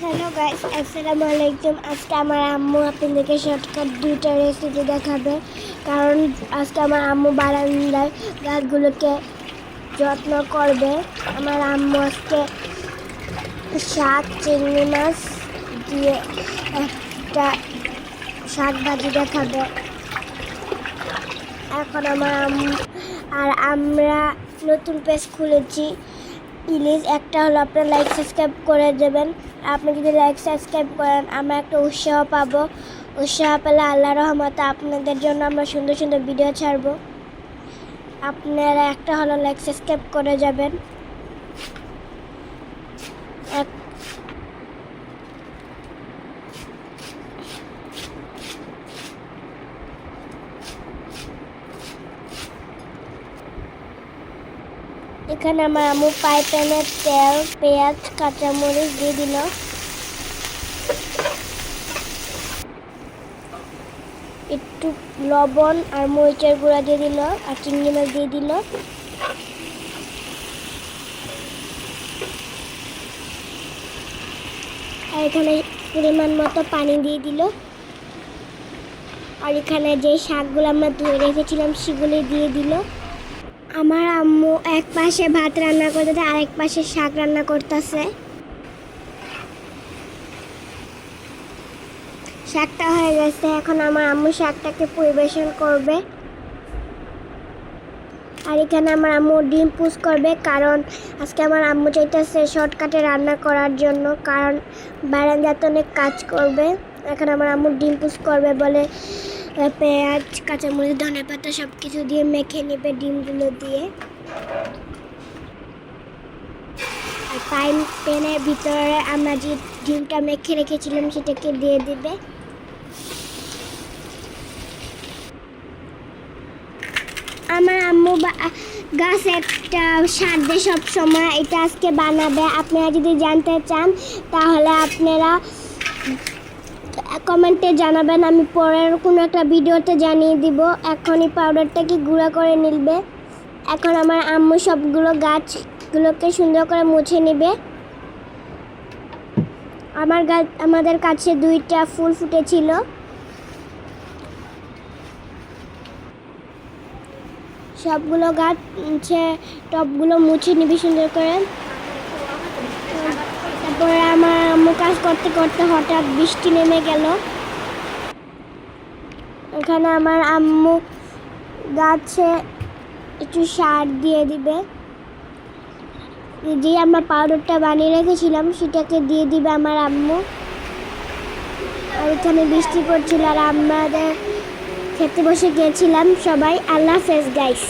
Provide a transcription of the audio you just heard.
Hello guys আসসালামু আলাইকুম আজকে আমার আম্মু আপনাদেরকে শর্টকাট দুইটা রেসিপি দেখাবে। কারণ আজকে আমার আম্মু বারান্দায় গাছগুলোকে যত্ন করবে। আমার আম্মু আজকে শাক, চিংড়ি মাছ দিয়ে একটা শাক ভাজি দেখাবে। এখন আমার আম্মু আর আমরা নতুন পেজ খুলেছি। প্লিজ একটা হলো আপনার লাইক সাবস্ক্রাইব করে দেবেন। আপনি যদি লাইক সাবস্ক্রাইব করেন, আমরা একটা উৎসাহ পাবো। উৎসাহ পেলে আল্লাহ রহমতে আপনাদের জন্য আমরা সুন্দর সুন্দর ভিডিও ছাড়বো। আপনারা একটা হলো লাইক সাবস্ক্রাইব করে যাবেন। এখানে আমার আম্মু পাই প্যানের তেল, পেঁয়াজ, কাঁচামরিচ দিয়ে দিল। একটু লবণ আর মরিচের গুঁড়া দিয়ে দিল আর চিংড়ি মাছ দিয়ে দিল। আর এখানে পরিমাণ মতো পানি দিয়ে দিল। আর এখানে যে শাকগুলো আমরা ধুয়ে রেখেছিলাম, সেগুলি দিয়ে দিল। আমার আম্মু এক পাশে ভাত রান্না করতেছে আর এক পাশে শাক রান্না করতেছে। শাকটা হয়ে গেছে, এখন আমার আম্মু শাকটাকে পরিবেশন করবে। আর এখানে আমার আম্মু ডিম পুষ করবে, কারণ আজকে আমার আম্মু চাইতেছে শর্টকাটে রান্না করার জন্য, কারণ বারান্দাতে অনেক কাজ করবে। এখন আমার আম্মু ডিম পুষ করবে বলে পেঁয়াজ, কাঁচামরিচ ধনে পাতা সব কিছু দিয়ে মেখে নেবে ডিমগুলো দিয়ে। আর প্যানের ভিতরে আমরা যে ডিমটা মেখে রেখেছিলাম সেটাকে দিয়ে দিবে। আমার আম্মু গাছ একটা সার দেয় সব সময় এটা আজকে বানাবে। আপনারা যদি জানতে চান, তাহলে আপনারা কমেন্টে জানাবেন, আমি পরের কোনো একটা ভিডিওতে জানিয়ে দিব। এখনই পাউডারটা পাউডারটাকে গুঁড়া করে নিলবে? এখন আমার আম্মু সবগুলো গাছগুলোকে সুন্দর করে মুছে নেবে। আমার গাছ আমাদের কাছে দুইটা ফুল ফুটেছিল। সবগুলো গাছ টবগুলো মুছে নিবি সুন্দর করে। তারপরে আমার আম্মু কাজ করতে করতে হঠাৎ বৃষ্টি নেমে গেল। এখানে আমার আম্মু গাছে একটু সার দিয়ে দিবে। যে আমরা পাউডারটা বানিয়ে রেখেছিলাম, সেটাকে দিয়ে দিবে আমার আম্মু। আর এখানে বৃষ্টি পড়ছিল আর আমাদের খেতে বসে গিয়েছিলাম সবাই। আল্লাহ হাফেজ গাইস